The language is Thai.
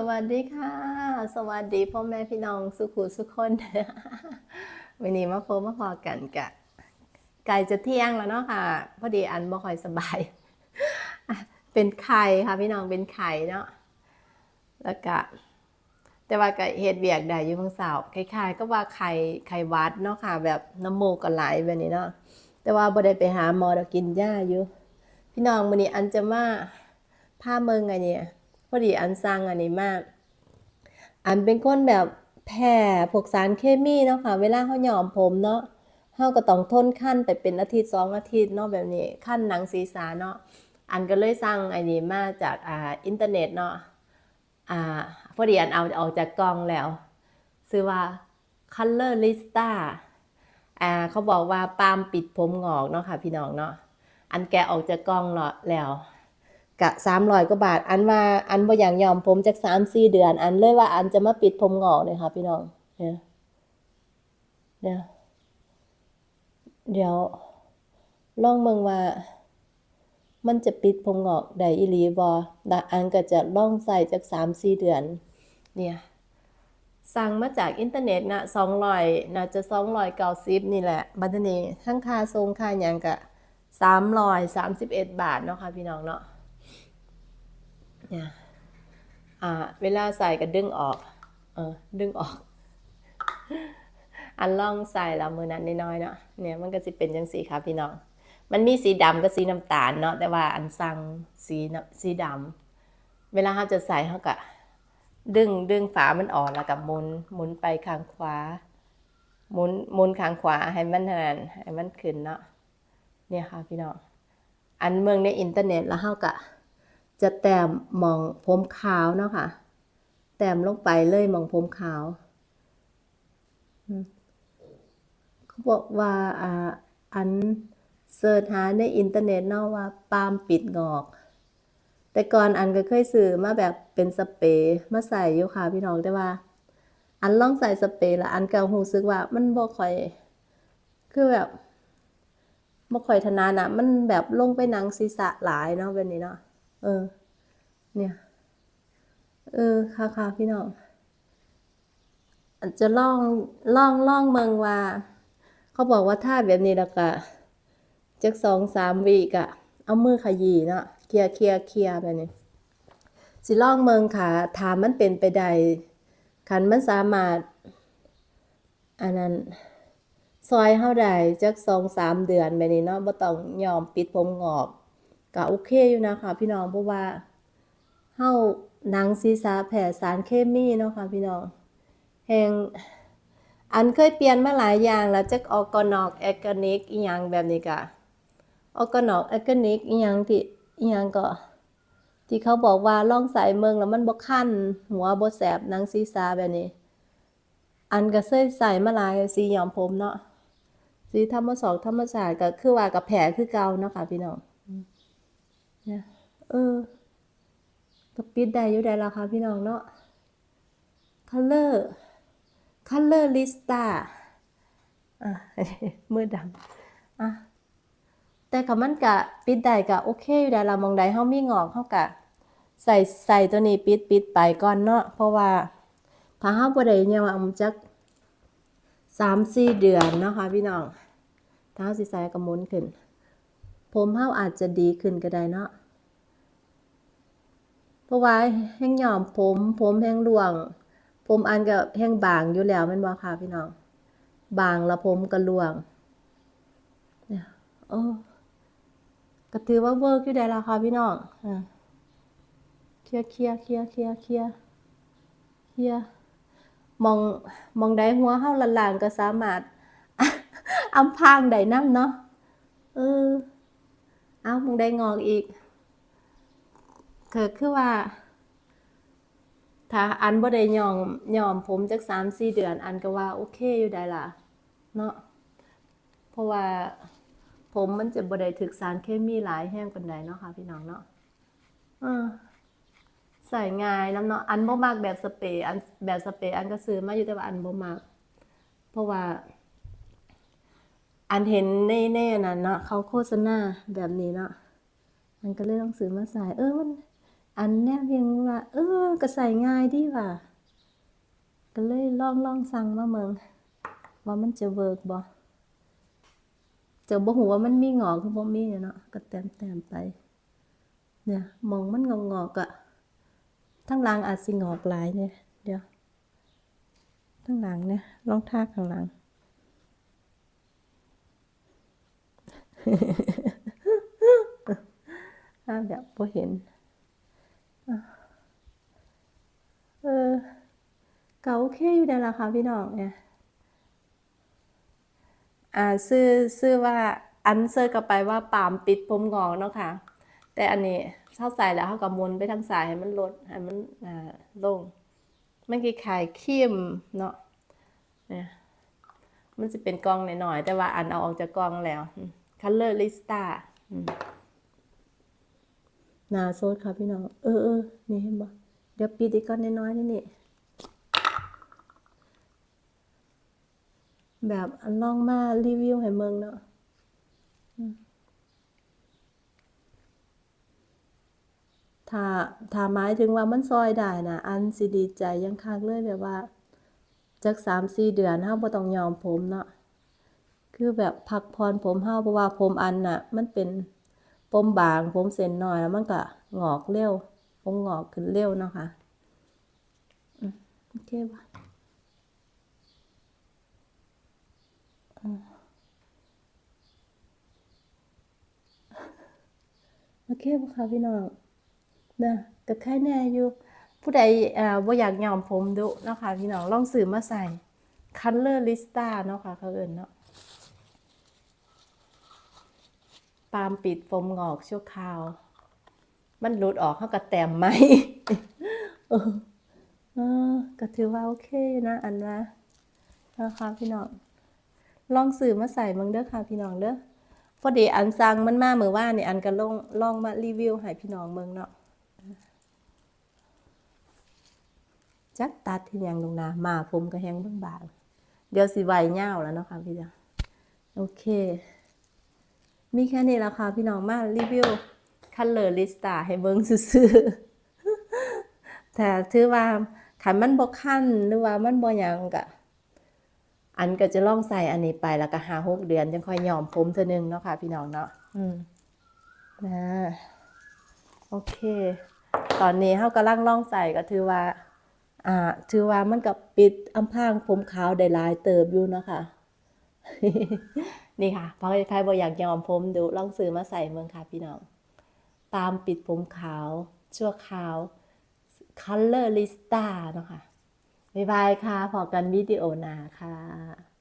สวัสดีค่ะ สวัสดีพ่อแม่พี่น้องสุขุสุขคนวันนี้มาพบมาพอกันกะไก่จะเที่ยงแล้วเนาะค่ะ พอดีอันบ่ค่อยสบาย เป็นไข่ค่ะพี่น้องเป็นไข่เนาะแล้วก็แต่ว่าก็เฮ็ดเบียกได้อยู่บางสาวคล้ายๆก็ว่าไข่ไข่วัดเนาะค่ะ แบบน้ำมูกก็ไหลแบบนี้เนาะแต่ว่าบ่ได้ไปหาหมอดกินยาอยู่ พี่น้องมื้อนี้อันจะมาพาเมืองไงเนี่ย พอดีอันสร้างอันนี้มาก อันเป็นคนแบบแพ้พวกสารเคมีเนาะค่ะ เวลาเขาหยอมผมเนาะเขาก็ต้องทนขั้นไปเป็นอาทิตย์สองอาทิตย์เนาะแบบนี้ขั้นหนังศีรษะเนาะอันก็เลยสร้างอันนี้มาจากอ่าอินเทอร์เน็ตเนาะอ่าพอดีอันเอาออกจากกล่องแล้วซื้อว่า Color Lista อ่าเขาบอกว่าปาล์มปิดผมงอกเนาะค่ะพี่น้องเนาะอันแกออกจากกล่องแล้ว กะสามร้อยกว่าบาท อันว่าอันบ่อย่างยอมผมจากสามสี่เดือน อันเลยว่าอันจะมาปิดผมงอกเลยค่ะพี่น้องเนี่ยเดี๋ยวเดี๋ยวลองเมืองว่า มันจะปิดผมงอกได้อีหลีบอแต่อันก็จะล่องใส่จากสามสี่เดือน เนี่ยสั่งมาจากอินเทอร์เน็ตนะสองร้อยน่าจะสองร้อยเก้าสิบนี่แหละ บัดนี้ทั้งค่าทรงค่าหยังกะสามร้อยสามสิบเอ็ดบาทเนาะค่ะพี่น้องเนาะ เนี่ยอ่าเวลาใส่ก็ดึงออก เออ ดึงออก อันล่องใส่ล้วมือนั้นน้อยๆเนาะ เนี่ยมันก็จะเป็นจังสีค่ะพี่น้อง มันมีสีดำกับสีน้ำตาลเนาะ แต่ว่าอันสั่งสีสีดำเวลาเขาจะใส่เขาก็ดึงดึงฝามันออกแล้วก็หมุนหมุนไปข้างขวาหมุนหมุนข้างขวาให้มันนานให้มันขึ้นเนาะ เนี่ยค่ะพี่น้อง อันเมืองในอินเทอร์เน็ตแล้วเขาก็ จะแต้มหมองผมขาวเนาะค่ะ แต้มลงไปเลยหมองผมขาวเขาบอกว่าอ่าอันเสิร์ชหาในอินเทอร์เน็ตเนาะว่าปาล์มปิดงอก แต่ก่อนอันก็เคยซื้อมาแบบเป็นสเปรย์มาใส่อยู่ค่ะพี่น้องแต่ว่า อันลองใส่สเปรย์ล้วอันก็รู้สึกว่ามันบ่ค่อย คือแบบบ่ค่อยถนัดอะมันแบบลงไปนังศีรษะหลายเนาะแบบนี้เนาะ เออ เนี่ย เออ ค่ะค่ะพี่น้องจะลองลองลองเมืองว่า เขาบอกว่าถ้าแบบนี้ล้วก็จักสองสามวีกอะเอามือขยี้เนาะเคลียร์เคลียร์เคลียร์แบบนี้สิลองเมืองค่ะถามมันเป็นไปได้คันมันสามารถ อันนั้นซอยเฮาได้จักสองสามเดือนแบบนี้เนาะบ่ต้องยอมปิดผมงอก ก็โอเคอยู่นะคะพี่น้องเพราะว่าเฮาหนังศีรษะแผ่สารเคมีเนาะค่ะพี่น้องแห่งอันเคยเปลี่ยนมาหลายอย่างแล้วจักออกกนอกแอร์แกนิกอีหยังแบบนี้ก็ออกกนอกแอร์แกนิกอีหยังที่อีหยังก็ ที่เขาบอกว่าล่องใส่เมืองแล้วมันบ่คันหัวบ่แสบหนังศีรษะแบบนี้ อันก็เคยใส่มาหลายสีหยอมผมเนาะสีธรรมศาสตร์ธรรมศาสตร์ก็คือว่ากับแผลคือเก่าเนาะค่ะพี่น้อง นี่ยเออก็ปิดได้อยู่ได้แล้วค่ะพี่น้องเนาะ color color lista อะมือดำอะแต่คำมันกะปิดได้กะโอเคอยู่ได้ละมองใดเฮามีงอกเฮากะใส่ใส่ตัวนี้ปิดปิดไปก่อนเนาะเพราะว่าถ้าเฮาบ่ได้ยอมจัก3-4เดือนเนาะค่ะพี่น้องถ้าเฮาสิใส่ก็หมุนขึ้น ผมเฮาอาจจะดีขึ้นก็ได้เนาะเพราะว่าแห้งหย่อมผม ผมแห้งร่วง ผมอันก็แห้งบางอยู่แล้วแม่นบ่ค่ะพี่น้อง บางแล้วผมก็ร่วงเนี่ยโอ้ก็ถือว่าเวิร์กอยู่ได้แล้วค่ะพี่น้องอ่าเคลียร์เคลียร์เคลียร์เคลียร์เคลียร์เคลียร์มองมองได้หัวเฮาละลานก็สามารถอำพางได้นำเนาะเออ เอามึงได้งอกอีกก็คือว่า ถ้าอันบ่ได้ยอมยอมผมจักสามสี่เดือน อันก็ว่าโอเคอยู่ได้ล่ะ เนาะเพราะว่าผมมันจะบ่ได้ถึกสารเคมีหลายแห้งปานใดเนาะค่ะพี่น้องเนาะเออใส่ง่ายน้ำเนาะอันบ่มักแบบสเปรย์อันแบบสเปรย์อันก็ซื้อมาอยู่แต่ว่าอันบ่มักเพราะว่า อันเห็นในในอันนั้นเนาะเขาโฆษณาแบบนี้เนาะมันก็เลยต้องซื้อมาใส่เออมัน อันแนบยังว่า เออ ก็ใส่ง่ายดีว่ะก็เลยลองลองสั่งมาเมืองว่ามันจะเวิร์กบ่จะบ่ฮู้ว่ามันมีงอกคือบ่มีเนาะก็แต้มๆไป เนี่ยมองมันงอกๆอะทั้งหลังอาจสิงอกหลายเนี่ยเดี๋ยวทั้งหลังเนี่ยลองทาข้างหลัง อ้าวแบบบ่เห็นอะเออก็โอเคอยู่ได้ละค่ะพี่น้องเนี่ย อ่าซื้อซื้อว่าอันเซอร์กลับไปว่าปามปิดผมงอกเนาะค่ะ แต่อันนี้เข้าใส่แล้วเขาก็หมุนไปทางซ้ายให้มันลดให้มันอ่าลงมันคล้ายๆครีมเนาะเนี่ยมันจะเป็นกองหน่อยๆแต่ว่าอันเอาออกจากกองแล้ว Color Lista หนาโซดค่ะพี่น้อง เออเออนี่เห็นบ่เดี๋ยวปิดอีกก้อนน้อยๆนี่นี่ แบบอันลองมารีวิวให้เมืองเนาะถ้าถ้าหมายถึงว่ามันซอยได้นะอันสิดีใจยังคักเลยแบบว่าจักสามสี่เดือนเฮาบ่ต้องยอมผมเนาะ คือแบบพักผ่อนผมเฮาเพราะว่าผมอันน่ะ มันเป็นผมบางผมเส้นหน้อยแล้วมันก็งอกเร็วผมงอกขึ้นเร็วเนาะค่ะโอเคป่ะโอเคบ่ค่ะพี่น้องนะก็แค่แน่อยู่ ผู้ใดอ่าบ่อยากยอมผมดุเนาะค่ะพี่น้องลองซื้อมาใส่ Color Lista เนาะค่ะเขาเอิ้นเนาะปามปิดผมงอกชั่วคราว มันหลุดออกเขาก็แตมไหมเออเออก็ถือว่าโอเคนะ อันว่านะคะพี่น้อง ลองซื้อมาใส่มืองเด้อค่ะพี่น้องเด้อพอดีอันสั่งมันมาเมื่อว่านนี่อันก็ลองลองมารีวิวให้พี่น้องเมืองเนาะจักตัดที่ยังลงนามาผมก็แห้งบ้าง เดี๋ยวสิไว้ยาแล้วเนาะค่ะพี่น้องโอเค มีแค่นี้แล้วค่ะพี่น้องมารีวิวคันเลอร์ลิสตาให้เบิ่งซื่อๆแต่ถือว่าขันมันบ่คันหรือว่ามันบ่หยังก็อันก็จะลองใส่อันนี้ไปแล้วก็หาหกเดือนจังค่อยยอมผมเธอนึงเนาะค่ะ พี่น้องเนาะอืมนะโอเค ตอนนี้เฮากำลังลองใส่ก็ถือว่า อ่า ถือว่ามันกับปิดอำพรางผมขาวได้หลายเติบอยู่เนาะค่ะ นี่ค่ะพอใครบอกอยากยอมผมดูลองซื้อมาใส่เมืองค่ะพี่น้อง ตามปิดผมขาว ชั่วขาว Color Lista เนาะค่ะ บ๊ายบายค่ะพอกันวิดีโอหน้าค่ะ